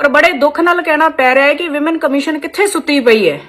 ਪਰ ਬੜੇ ਦੁੱਖ ਨਾਲ ਕਹਿਣਾ ਪੈ ਰਿਹਾ ਹੈ ਕਿ ਵਿਮਨ ਕਮਿਸ਼ਨ ਕਿੱਥੇ ਸੁੱਤੀ ਪਈ ਹੈ।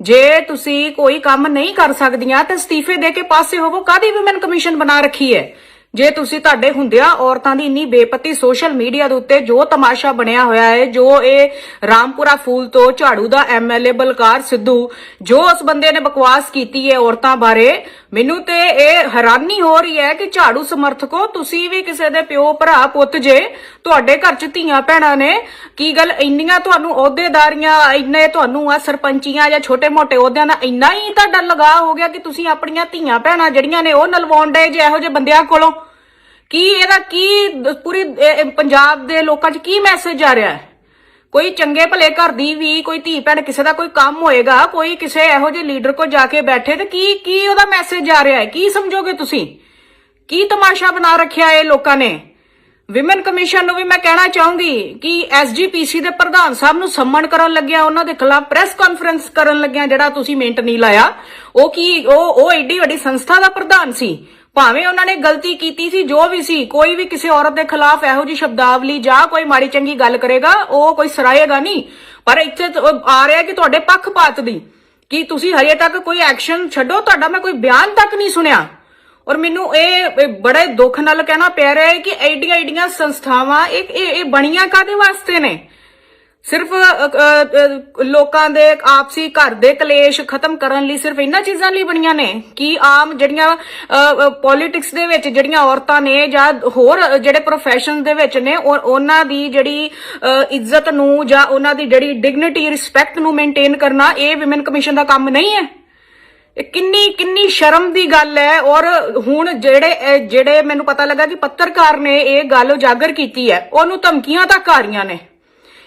ਜੇ ਤੁਸੀਂ ਕੋਈ ਕੰਮ ਨਹੀਂ ਕਰ ਸਕਦੀਆਂ, ਤਾਂ ਅਸਤੀਫੇ ਦੇ ਕੇ ਪਾਸੇ ਹੋਵੋ। ਕਾਦੀ ਵਿਮਨ ਕਮਿਸ਼ਨ ਬਣਾ ਰੱਖੀ ਹੈ? ਜੇ ਤੁਸੀਂ ਤੁਹਾਡੇ ਹੁੰਦਿਆਂ ਔਰਤਾਂ ਦੀ ਇੰਨੀ ਬੇਪਤੀ ਸੋਸ਼ਲ ਮੀਡੀਆ ਦੇ ਉੱਤੇ ਜੋ ਤਮਾਸ਼ਾ ਬਣਿਆ ਹੋਇਆ ਹੈ, ਜੋ ਇਹ ਰਾਮਪੁਰਾ ਫੂਲ ਤੋਂ ਝਾੜੂ ਦਾ ਐਮਐਲਏ ਬਲਕਾਰ ਸਿੱਧੂ, ਜੋ ਉਸ ਬੰਦੇ ਨੇ ਬਕਵਾਸ ਕੀਤੀ ਹੈ ਔਰਤਾਂ ਬਾਰੇ, ਮੈਨੂੰ ਤੇ ਇਹ ਹੈਰਾਨੀ ਹੋ ਰਹੀ ਹੈ ਕਿ ਝਾੜੂ ਸਮਰਥਕੋ ਤੁਸੀਂ ਵੀ ਕਿਸੇ ਦੇ ਪਿਓ, ਭਰਾ, ਪੁੱਤ ਜੇ ਤੁਹਾਡੇ ਘਰ ਚ ਧੀਆਂ ਭੈਣਾਂ ਨੇ, ਕੀ ਗੱਲ ਇੰਨੀਆਂ ਤੁਹਾਨੂੰ ਅਹੁਦੇਦਾਰੀਆਂ, ਇੰਨੇ ਤੁਹਾਨੂੰ ਆ ਸਰਪੰਚੀਆਂ ਜਾਂ ਛੋਟੇ-ਮੋਟੇ ਅਹੁਦਿਆਂ ਦਾ ਇੰਨਾ ਹੀ ਤੁਹਾਡਾ ਲਗਾਅ ਹੋ ਗਿਆ ਕਿ ਤੁਸੀਂ ਆਪਣੀਆਂ ਧੀਆਂ ਭੈਣਾਂ ਜਿਹੜੀਆਂ ਨੇ ਉਹ ਨਲਵਾਉਣ ਡਏ ਜੇ ਇਹੋ ਜਿਹੇ ਬੰਦਿਆਂ ਕੋਲੋਂ? ਕੀ ਇਹਦਾ ਕੀ ਪੂਰੀ ਪੰਜਾਬ ਦੇ ਲੋਕਾਂ 'ਚ ਕੀ ਮੈਸੇਜ ਆ ਰਿਹਾ ਹੈ? ਕੋਈ ਚੰਗੇ ਭਲੇ ਘਰ ਦੀ ਵੀ ਕੋਈ ਧੀ ਭੈਣ ਕਿਸੇ ਦਾ ਕੋਈ ਕੰਮ ਹੋਏਗਾ, ਕੋਈ ਕਿਸੇ ਇਹੋ ਜਿਹੇ ਲੀਡਰ ਕੋ ਜਾ ਕੇ ਬੈਠੇ ਤੇ ਕੀ ਕੀ ਉਹਦਾ ਮੈਸੇਜ ਆ ਰਿਹਾ ਹੈ? ਕੀ ਸਮਝੋਗੇ ਤੁਸੀਂ? ਕੀ ਤਮਾਸ਼ਾ ਬਣਾ ਰੱਖਿਆ ਇਹ ਲੋਕਾਂ ਨੇ? ਵਿਮਨ ਕਮਿਸ਼ਨ ਨੂੰ ਵੀ ਮੈਂ ਕਹਿਣਾ ਚਾਹੂੰਗੀ ਕਿ ਐਸਜੀਪੀਸੀ ਦੇ ਪ੍ਰਧਾਨ ਸਾਹਿਬ ਨੂੰ ਸੰਮਣ ਕਰਨ ਲੱਗਿਆ, ਉਹਨਾਂ ਦੇ ਖਿਲਾਫ ਪ੍ਰੈਸ ਕਾਨਫਰੰਸ ਕਰਨ ਲੱਗਿਆ ਜਿਹੜਾ ਤੁਸੀਂ ਮਿੰਟ ਨਹੀਂ ਲਾਇਆ। ਉਹ ਕੀ, ਉਹ ਉਹ ਏਡੀ ਵੱਡੀ ਸੰਸਥਾ ਦਾ ਪ੍ਰਧਾਨ ਸੀ। ਭਾਵੇਂ ਉਹਨਾਂ ਨੇ ਗਲਤੀ ਕੀਤੀ ਸੀ, ਜੋ ਵੀ ਸੀ, ਕੋਈ ਵੀ ਕਿਸੇ ਔਰਤ ਦੇ ਖਿਲਾਫ ਇਹੋ ਜਿਹੀ ਸ਼ਬਦਾਵਲੀ ਜਾਂ ਕੋਈ ਮਾੜੀ ਚੰਗੀ ਗੱਲ ਕਰੇਗਾ, ਉਹ ਕੋਈ ਸਰਾਏਗਾ ਨਹੀਂ। ਪਰ ਇੱਥੇ ਆ ਰਿਹਾ ਕਿ ਤੁਹਾਡੇ ਪੱਖਪਾਤ ਦੀ, ਕਿ ਤੁਸੀਂ ਹਜੇ ਤੱਕ ਕੋਈ ਐਕਸ਼ਨ ਛੱਡੋ, ਤੁਹਾਡਾ ਮੈਂ ਕੋਈ ਬਿਆਨ ਤੱਕ ਨਹੀਂ ਸੁਣਿਆ। ਔਰ ਮੈਨੂੰ ਇਹ ਬੜੇ ਦੁੱਖ ਨਾਲ ਕਹਿਣਾ ਪੈ ਰਿਹਾ ਹੈ ਕਿ ਐਡੀਆਂ ਐਡੀਆਂ ਸੰਸਥਾਵਾਂ, ਇਹ ਇਹ ਬਣੀਆਂ ਕਾਦੇ ਵਾਸਤੇ ਨੇ? ਸਿਰਫ ਲੋਕਾਂ ਦੇ ਆਪਸੀ ਘਰ ਦੇ ਕਲੇਸ਼ ਖਤਮ ਕਰਨ ਲਈ ਸਿਰਫ ਇਹਨਾਂ ਚੀਜ਼ਾਂ ਲਈ ਬਣੀਆਂ ਨੇ ਕਿ ਆਮ ਜਿਹੜੀਆਂ ਪੋਲਿਟਿਕਸ ਦੇ ਵਿੱਚ ਜਿਹੜੀਆਂ ਔਰਤਾਂ ਨੇ ਜਾਂ ਹੋਰ ਜਿਹੜੇ ਪ੍ਰੋਫੈਸ਼ਨ ਦੇ ਵਿੱਚ ਨੇ, ਉਹ- ਉਹਨਾਂ ਦੀ ਜਿਹੜੀ ਇੱਜ਼ਤ ਨੂੰ ਜਾਂ ਉਹਨਾਂ ਦੀ ਜਿਹੜੀ ਡਿਗਨਿਟੀ ਰਿਸਪੈਕਟ ਨੂੰ ਮੇਨਟੇਨ ਕਰਨਾ ਇਹ ਵਿਮਨ ਕਮਿਸ਼ਨ ਦਾ ਕੰਮ ਨਹੀਂ ਹੈ। ਕਿੰਨੀ ਕਿੰਨੀ ਸ਼ਰਮ ਦੀ ਗੱਲ ਹੈ ਔਰ ਹੁਣ ਜਿਹੜੇ ਜਿਹੜੇ ਮੈਨੂੰ ਪਤਾ ਲੱਗਾ ਕਿ ਪੱਤਰਕਾਰ ਨੇ ਇਹ ਗੱਲ ਉਜਾਗਰ ਕੀਤੀ ਹੈ, ਉਹਨੂੰ ਧਮਕੀਆਂ ਤੱਕ ਆ ਰਹੀਆਂ ਨੇ।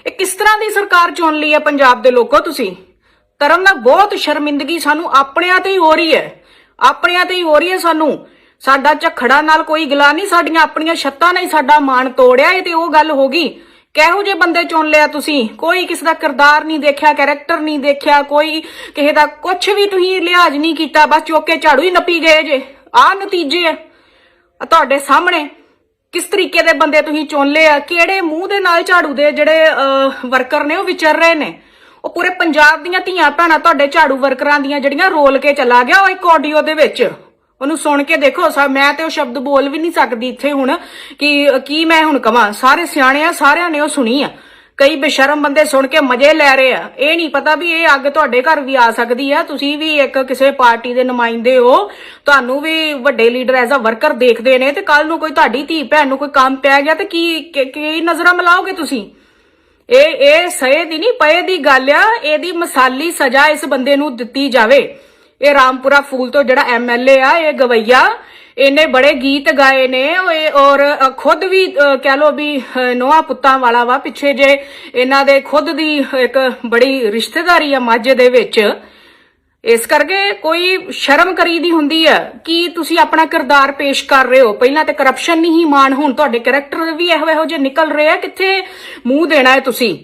ਇਹ ਕਿਸ ਤਰ੍ਹਾਂ ਦੀ ਸਰਕਾਰ ਚੁਣ ਲਈ ਹੈ ਪੰਜਾਬ ਦੇ ਲੋਕੋ ਤੁਸੀਂ? ਕਰਨ ਦਾ ਬਹੁਤ ਸ਼ਰਮਿੰਦਗੀ ਸਾਨੂੰ ਆਪਣਿਆਂ ਤੇ ਹੀ ਹੋ ਰਹੀ ਹੈ। ਆਪਣਿਆਂ ਤੇ ਹੀ ਹੋ ਰਹੀ ਹੈ ਸਾਨੂੰ। ਸਾਡਾ ਝਖੜਾ ਨਾਲ ਕੋਈ ਗਿਲਾ ਨਹੀਂ, ਸਾਡੀਆਂ ਆਪਣੀਆਂ ਛੱਤਾਂ ਨੇ ਹੀ ਸਾਡਾ ਮਾਣ ਤੋੜਿਆ, ਇਹ ਤੇ ਉਹ ਗੱਲ ਹੋ ਗਈ। ਕਿਹੋ ਜਿਹੇ ਬੰਦੇ ਚੁਣ ਲਿਆ ਤੁਸੀਂ? ਕੋਈ ਕਿਸੇ ਦਾ ਕਿਰਦਾਰ ਨਹੀਂ ਦੇਖਿਆ, ਕੈਰੈਕਟਰ ਨਹੀਂ ਦੇਖਿਆ, ਕੋਈ ਕਿਸੇ ਦਾ ਕੁਝ ਵੀ ਤੁਸੀਂ ਲਿਹਾਜ਼ ਨਹੀਂ ਕੀਤਾ, ਬਸ ਚੁੱਕ ਝਾੜੂ ਹੀ ਨੱਪੀ ਗਏ ਜੇ। ਆਹ ਨਤੀਜੇ ਆ ਆ ਤੁਹਾਡੇ ਸਾਹਮਣੇ। ਕਿਸ ਤਰੀਕੇ ਦੇ ਬੰਦੇ ਤੁਸੀਂ ਚੁਣ ਲਏ ਆ? ਕਿਹੜੇ ਮੂੰਹ ਦੇ ਨਾਲ ਝਾੜੂ ਦੇ ਜਿਹੜੇ ਵਰਕਰ ਨੇ, ਉਹ ਵਿਚਰ ਰਹੇ ਨੇ? ਉਹ ਪੂਰੇ ਪੰਜਾਬ ਦੀਆਂ ਧੀਆਂ ਭੈਣਾਂ ਤੁਹਾਡੇ ਝਾੜੂ ਵਰਕਰਾਂ ਦੀਆਂ ਜਿਹੜੀਆਂ ਰੋਲ ਕੇ ਚਲਾ ਗਿਆ ਉਹ ਇੱਕ ਆਡੀਓ ਦੇ ਵਿੱਚ। ਉਹਨੂੰ ਸੁਣ ਕੇ ਦੇਖੋ, ਸਾ, ਮੈਂ ਤੇ ਉਹ ਸ਼ਬਦ ਬੋਲ ਵੀ ਨਹੀਂ ਸਕਦੀ ਇੱਥੇ ਹੁਣ ਕਿ ਕੀ ਮੈਂ ਹੁਣ ਕਵਾਂ? ਸਾਰੇ ਸਿਆਣੇ ਆ, ਸਾਰਿਆਂ ਨੇ ਉਹ ਸੁਣੀ ਆ। ਕਈ ਬੇਸ਼ਰਮ ਬੰਦੇ ਸੁਣ ਕੇ ਮਜ਼ੇ ਲੈ ਰਹੇ ਆ। ਇਹ ਨਹੀਂ ਪਤਾ ਵੀ ਇਹ ਅੱਗ ਤੁਹਾਡੇ ਘਰ ਵੀ ਆ ਸਕਦੀ ਆ। ਤੁਸੀਂ ਵੀ ਇੱਕ ਕਿਸੇ ਪਾਰਟੀ ਦੇ ਨੁਮਾਇੰਦੇ ਹੋ। ਤੁਹਾਨੂੰ ਵੀ ਵੱਡੇ ਲੀਡਰ ਐਜ਼ ਅ ਵਰਕਰ ਦੇਖਦੇ ਨੇ ਤੇ ਕੱਲ ਨੂੰ ਕੋਈ ਤੁਹਾਡੀ ਧੀ ਭੈਣ ਨੂੰ ਕੋਈ ਕੰਮ ਪੈ ਗਿਆ ਤੇ ਕੀ ਕੀ- ਨਜ਼ਰਾਂ ਮਿਲਾਓਗੇ ਤੁਸੀਂ? ਇਹ ਇਹ ਸਹੇ ਦੀ ਨਹੀਂ, ਪਏ ਦੀ ਗੱਲ ਆ। ਇਹਦੀ ਮਸਾਲੀ ਸਜ਼ਾ ਇਸ ਬੰਦੇ ਨੂੰ ਦਿੱਤੀ ਜਾਵੇ। ਇਹ ਰਾਮਪੁਰਾ ਫੂਲ ਤੋਂ ਜਿਹੜਾ ਐਮਐਲਏ ਆ, ਇਹ ਗਵਈਆ। ਇਹਨੇ ਬੜੇ ਗੀਤ ਗਾਏ ਨੇ ਔਰ ਖੁਦ ਵੀ ਕਹਿ ਲੋ ਵੀ ਨੋਆ ਪੁੱਤਾਂ ਵਾਲਾ ਵਾ ਪਿੱਛੇ ਜੇ ਇਹਨਾਂ ਦੇ ਖੁਦ ਦੀ ਇੱਕ ਬੜੀ ਰਿਸ਼ਤੇਦਾਰੀ ਆ ਮਾਝੇ ਦੇ ਵਿੱਚ। ਇਸ ਕਰਕੇ ਕੋਈ ਸ਼ਰਮ ਕਰੀਦੀ ਹੁੰਦੀ ਹੈ ਕਿ ਤੁਸੀਂ ਆਪਣਾ ਕਿਰਦਾਰ ਪੇਸ਼ ਕਰ ਰਹੇ ਹੋ? ਪਹਿਲਾਂ ਤੇ ਕਰਪਸ਼ਨ ਨਹੀਂ ਮਾਣ ਹੁਣ, ਤੁਹਾਡੇ ਕੈਰੈਕਟਰ ਵੀ ਇਹੋ ਇਹੋ ਜਿਹੇ ਨਿਕਲ ਰਹੇ ਆ। ਕਿੱਥੇ ਮੂੰਹ ਦੇਣਾ ਹੈ ਤੁਸੀਂ?